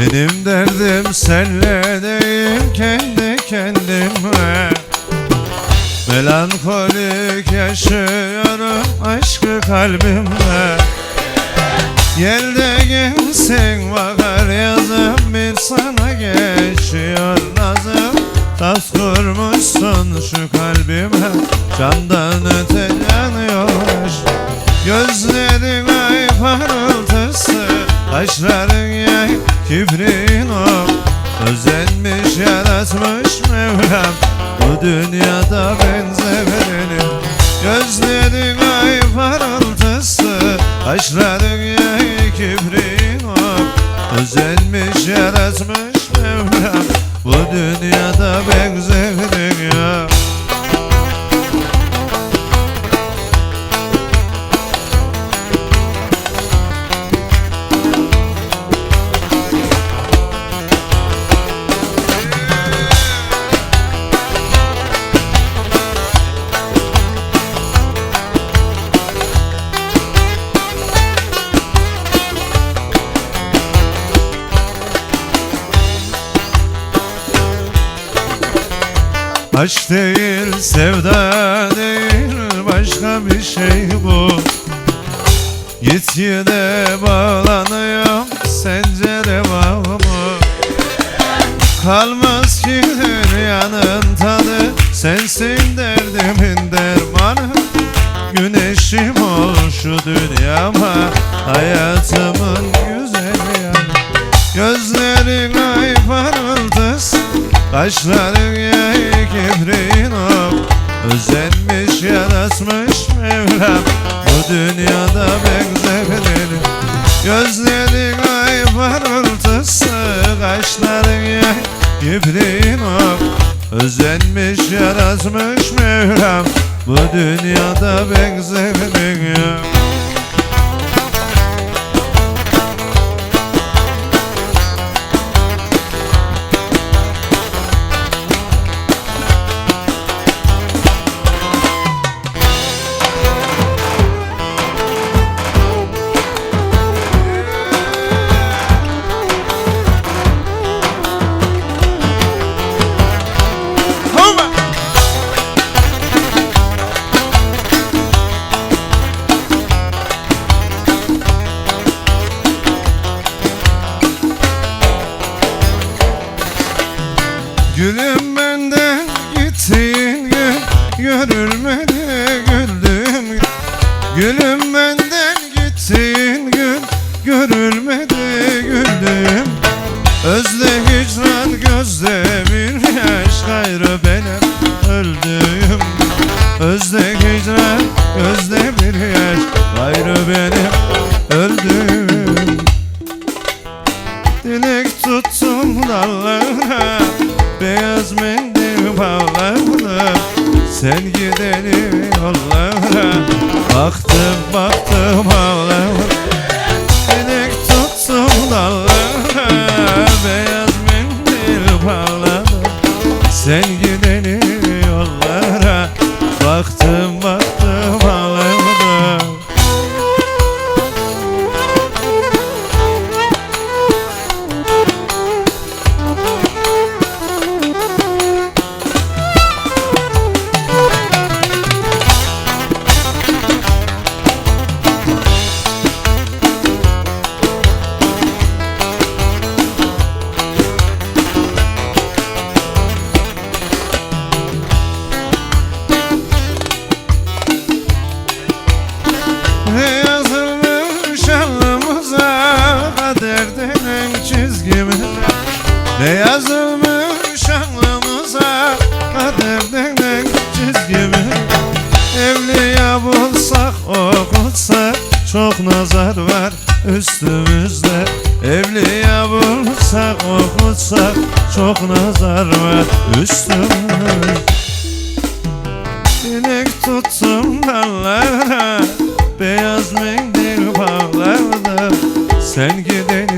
Gönlüm senle değil kendi kendime. Melankolik yaşıyorum aşkı kalbimde. Yelde gelsin bakar yazım bir sana geçiyor nazım. Tas kurmuşsun şu kalbime. Candan öte yanıyor yay kibrin o Özenmiş yaratmış Mevlam. Bu dünyada benzemerini Gözlerin ay parıltısı Kaşların yay kibrin o Özenmiş yaratmış Mevlam. Bu dünyada benzemerini yok Aşk değil, sevda değil, başka bir şey bu. Git yine bağlanıyorum, sence reva mı? Kalmaz ki dünyanın tadı, sensin derdimin dermanı. Güneşim ol şu dünyama, hayatımın güzel yanı Gözlerin ay parıltısı Kaşların o Özenmiş yaratmış Mevlam. Bu dünyada benzerini Gözlerin ay parıltısı Kaşların yay kibrin Özenmiş yaratmış Mevlam. Bu dünyada benzerini Görülmedi güldüğüm gün Gülüm benden gittiğin gün Görülmedi güldüğüm Özle hicran gözde Baktım baktım ağladım Dilek tuttum dallara Beyaz mendil bağladım Sen gideni Ne yazılmış alnımıza kader denen çizgimize Evliya bulsak okutsak çok nazar var üstümüzde. Evliya bulsak okutsak çok nazar var üstümüzde. Dilek tuttum dallara Beyaz mendil bağladım Sen gidelim